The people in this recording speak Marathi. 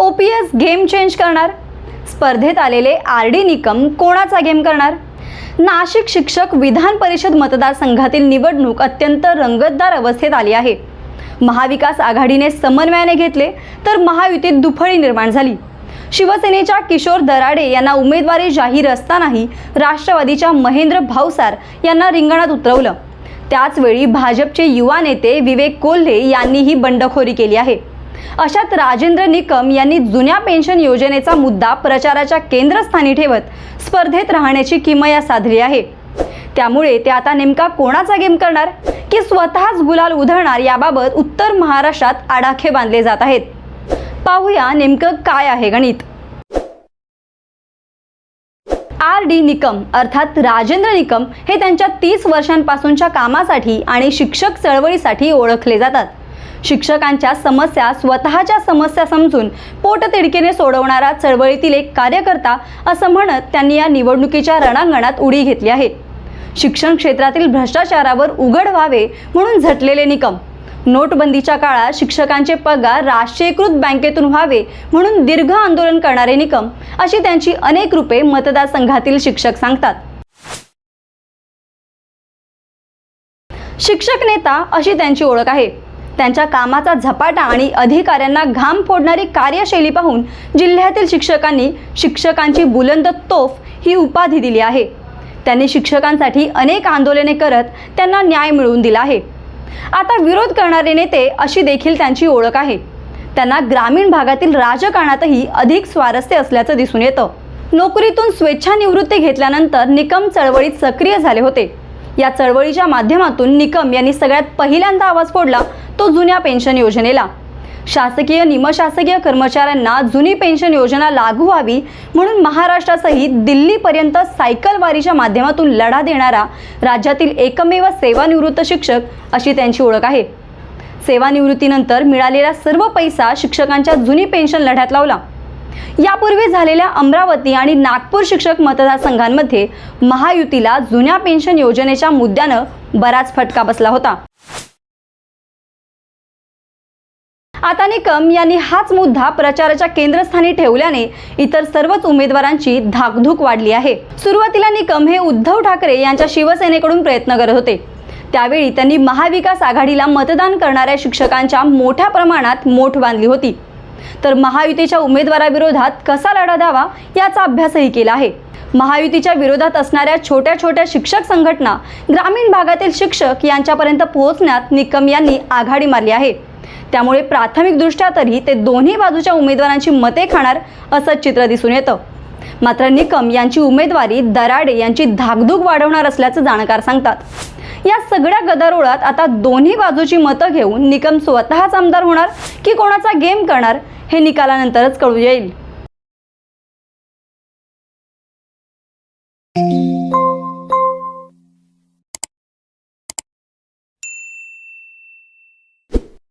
O P S game change करणार? स्पर्धेत आलेले आर डी निकम कोणाचा गेम करणार? नाशिक शिक्षक विधान परिषद मतदारसंघातील निवडणूक अत्यंत रंगतदार अवस्थेत आली आहे. महाविकास आघाडीने समन्वयाने घेतले तर महायुतीत दुफळी निर्माण झाली. शिवसेनेच्या किशोर दराडे यांना उमेदवारी जाहीर असतानाही राष्ट्रवादीच्या महेंद्र भावसार यांना रिंगणात उतरवलं. त्याचवेळी भाजपचे युवा नेते विवेक कोल्हे यांनीही बंडखोरी केली आहे. अशात राजेंद्र निकम यांनी जुन्या पेन्शन योजनेचा मुद्दा प्रचाराच्या केंद्रस्थानी ठेवत स्पर्धेत राहण्याची किमया साधली आहे. त्यामुळे ते आता नेमका कोणाचा गेम करणार? की स्वतःच गुलाल उधळणार याबाबत उत्तर महाराष्ट्रात आडाखे बांधले जात आहेत. पाहूया नेमकं काय आहे गणित. आर डी निकम अर्थात राजेंद्र निकम हे त्यांच्या तीस वर्षांपासूनच्या कामासाठी आणि शिक्षक चळवळीसाठी ओळखले जातात. शिक्षकांच्या समस्या स्वतःच्या समस्या समजून पोटतिडकीने सोडवणारा चळवळीतील एक कार्यकर्ता असं म्हणत त्यांनी या निवडणुकीच्या रणांगणात उडी घेतली आहे. शिक्षण क्षेत्रातील भ्रष्टाचारावर उघड व्हावे म्हणून झटलेले निकम. नोटबंदीच्या काळात शिक्षकांचे पगार राष्ट्रीयकृत बँकेतून व्हावे म्हणून दीर्घ आंदोलन करणारे निकम अशी त्यांची अनेक रूपे मतदारसंघातील शिक्षक सांगतात. शिक्षक नेता अशी त्यांची ओळख आहे. त्यांच्या कामाचा झपाटा आणि अधिकाऱ्यांना घाम फोडणारी कार्यशैली पाहून जिल्ह्यातील शिक्षकांनी शिक्षकांची बुलंद तोफ ही उपाधी दिली आहे. त्यांनी शिक्षकांसाठी अनेक आंदोलने करत त्यांना न्याय मिळवून दिला आहे. आता विरोध करणारे नेते अशी देखील त्यांची ओळख आहे. त्यांना ग्रामीण भागातील राजकारणातही अधिक स्वारस्य असल्याचं दिसून येतं. नोकरीतून स्वेच्छानिवृत्ती घेतल्यानंतर निकम चळवळीत सक्रिय झाले होते. या चळवळीच्या माध्यमातून निकम यांनी सगळ्यात पहिल्यांदा आवाज फोडला तो जुन्या पेन्शन योजनेला. शासकीय निमशासकीय कर्मचाऱ्यांना जुनी पेन्शन योजना लागू व्हावी म्हणून महाराष्ट्रासहित दिल्लीपर्यंत सायकल वारीच्या माध्यमातून लढा देणारा राज्यातील एकमेव सेवानिवृत्त शिक्षक अशी त्यांची ओळख आहे. सेवानिवृत्तीनंतर मिळालेला सर्व पैसा शिक्षकांच्या जुनी पेन्शन लढ्यात लावला. यापूर्वी झालेल्या अमरावती आणि नागपूर शिक्षक मतदारसंघांमध्ये महायुतीला जुन्या पेन्शन योजनेच्या मुद्द्यानं बराच फटका बसला होता. आता निकम यांनी हाच मुद्दा प्रचाराच्या केंद्रस्थानी ठेवल्याने इतर सर्वच उमेदवारांची धाकधूक वाढली आहे. सुरुवातीला निकम हे उद्धव ठाकरे यांच्या शिवसेनेकडून प्रयत्न करत होते. त्यावेळी त्यांनी महाविकास आघाडीला मतदान करणाऱ्या शिक्षकांच्या मोठ्या प्रमाणात मोठ बांधली होती. तर महायुतीच्या उमेदवाराविरोधात कसा लढा द्यावा याचा अभ्यासही केला आहे. महायुतीच्या विरोधात असणाऱ्या छोट्या छोट्या शिक्षक संघटना ग्रामीण भागातील शिक्षक यांच्यापर्यंत पोहोचण्यात निकम यांनी आघाडी मारली आहे. त्यामुळे प्राथमिकदृष्ट्या तरी ते दोन्ही बाजूच्या उमेदवारांची मते खाणार असं चित्र दिसून येतं. मात्र निकम यांची उमेदवारी दराडे यांची धाकधूक वाढवणार असल्याचं जाणकार सांगतात. या सगळ्या गदारोळात आता दोन्ही बाजूची मतं घेऊन निकम स्वतःच आमदार होणार की कोणाचा गेम करणार हे निकालानंतरच कळू येईल.